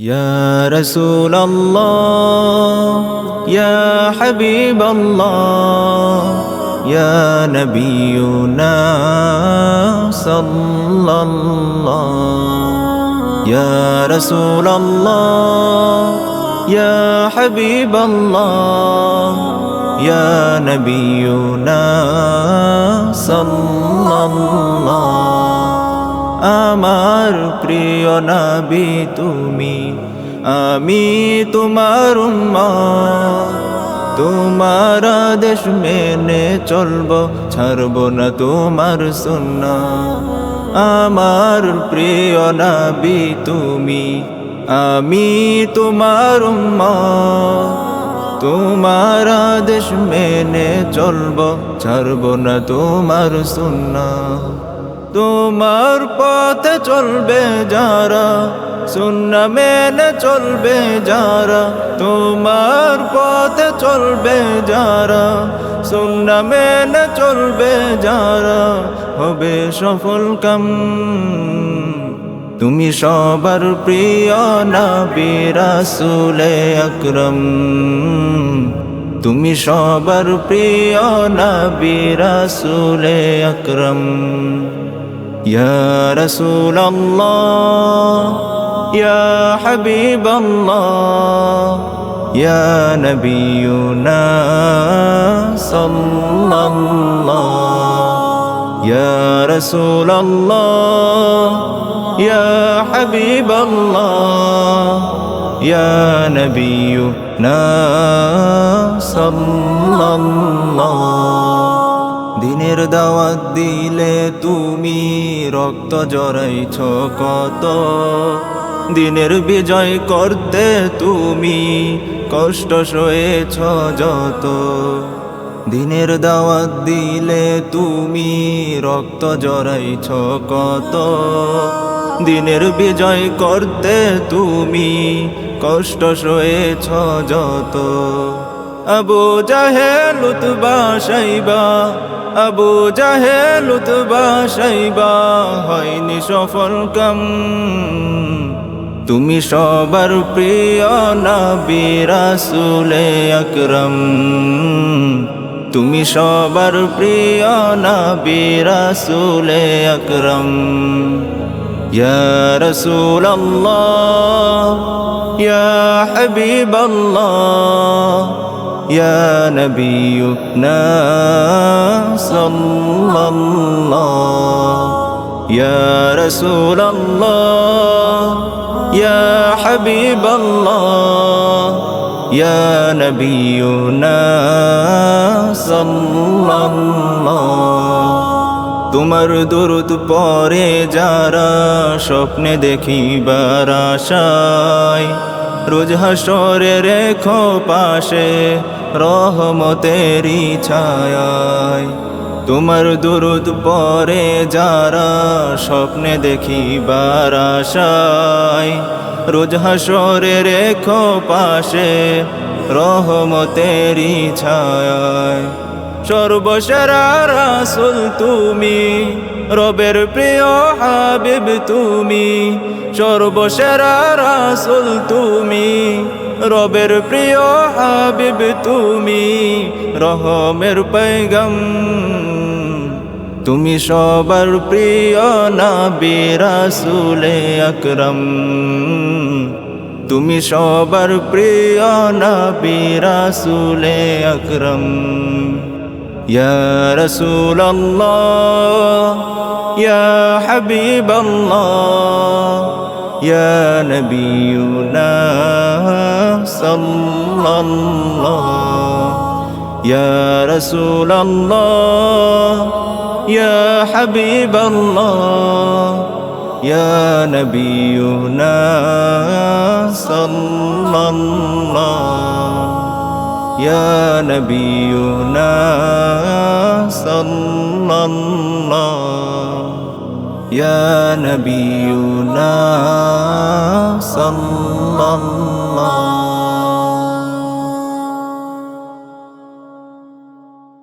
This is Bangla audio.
يا رسول الله يا حبيب الله يا نبينا صلى الله يا رسول الله يا حبيب الله يا نبينا صلى الله. আমার প্রিয় নবী, তুমি, আমি তোমার তোমার দেশ মেনে চলব, ছাড়বো না তোমার সুন্না। আমার প্রিয় নবী, তুমি, আমি তোমার। তোমার দেশ মেনে চলব, ছাড়বো না তোমার সুন্না। তোমার পথে চলবে যারা শূন্য মেনে চলবে যারা, তোমার পথে চলবে যারা শূন্য মেনে চলবে যারা, হবে সফল কাম। তুমি সবার প্রিয় নবী রাসূলে আকরম। তুমি সবার প্রিয় নবী রাসূল আকরাম। ইয়া রাসূল আল্লাহ ইয়া হাবিব আল্লাহ ইয়া নবিয়ুনা সাল্লাল্লাহ ইয়া يا نبينا صلى الله দিনের দাওয়াত দিলে তুমি রক্ত জড়াইছ কত দিনের বিজয় করতে তুমি কষ্ট সয়েছ যত দিনের দাওয়াত দিলে তুমি রক্ত জড়াইছ কত দিনের বিজয় করতে তুমি কষ্ট সয়েছ যত। আবু জাহেল উতবা সাইবা, আবু জাহেল উতবা সাইবা, হয়নি সফল কাম। তুমি সবার প্রিয় নবী রাসূলে আকরম। তুমি সবার প্রিয় নবী রাসূলে আকরম। يا رسول الله يا حبيب الله يا نبينا صلى الله. يا رسول الله يا حبيب الله يا نبينا صلى الله. তোমার দরুদ পরে যারা স্বপ্নে দেখিবার আশায়, রোজ হাসরে রেখো পাশে রহমতেরি ছায় তোমার দুরুদ পরে যারা স্বপ্নে দেখিবার আশায়, রোজ হাসরে রেখো পাশে রহমতেরি ছায় সর্বসেরা রাসুল তুমি, রবের প্রিয় হাবিব তুমি, সর্বসেরা রাসুল তুমি, রবের প্রিয় হাবিব তুমি, রহমের পৈগম তুমি সবার প্রিয় না বিরাসুলে আকরম। তুমি সবার প্রিয় না বিরাসুলে আকরম। يا رسول الله يا حبيب الله يا نبينا صلى الله يا رسول الله يا حبيب الله يا نبينا صلى الله. يا نبينا صلى الله يا نبينا